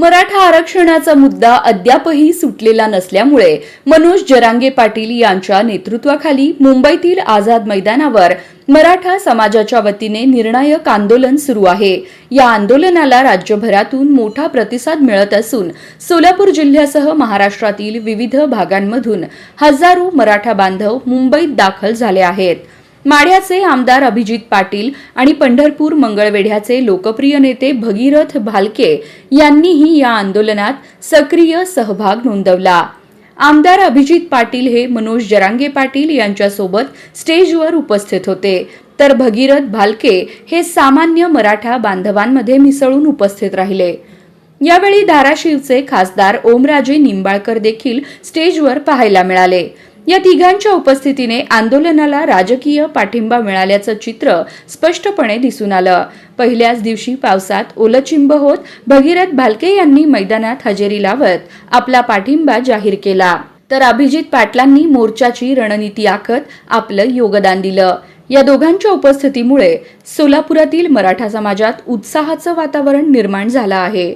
मराठा आरक्षणाचा मुद्दा अद्यापही सुटलेला नसल्यामुळे मनोज जरांगे पाटील यांच्या नेतृत्वाखाली मुंबईतील आझाद मैदानावर मराठा समाजाच्या वतीने निर्णायक आंदोलन सुरू आहे. या आंदोलनाला राज्यभरातून मोठा प्रतिसाद मिळत असून सोलापूर जिल्ह्यासह महाराष्ट्रातील विविध भागांमधून हजारो मराठा बांधव मुंबईत दाखल झाले आहेत. माढ्याचे आमदार अभिजित पाटील आणि पंढरपूर मंगळवेढ्याचे लोकप्रिय नेते भगीरथ भालके यांनीही या आंदोलनात सक्रिय सहभाग नोंदवला. आमदार अभिजित पाटील हे मनोज जरांगे पाटील यांच्यासोबत स्टेजवर उपस्थित होते. तर भगीरथ भालके हे सामान्य मराठा बांधवांमध्ये मिसळून उपस्थित राहिले. यावेळी धाराशिवचे खासदार ओमराजे निंबाळकर देखील स्टेजवर पाहायला मिळाले. या तिघांच्या उपस्थितीने आंदोलनाला राजकीय पाठिंबा मिळाल्याचं चित्र स्पष्टपणे दिसून आलं. पहिल्याच दिवशी पावसात ओलचिंब होत भगीरथ भालके यांनी मैदानात हजेरी लावत आपला पाठिंबा जाहीर केला. तर अभिजित पाटलांनी मोर्चाची रणनीती आखत आपलं योगदान दिलं. या दोघांच्या उपस्थितीमुळे सोलापुरातील मराठा समाजात उत्साहाचं वातावरण निर्माण झालं आहे.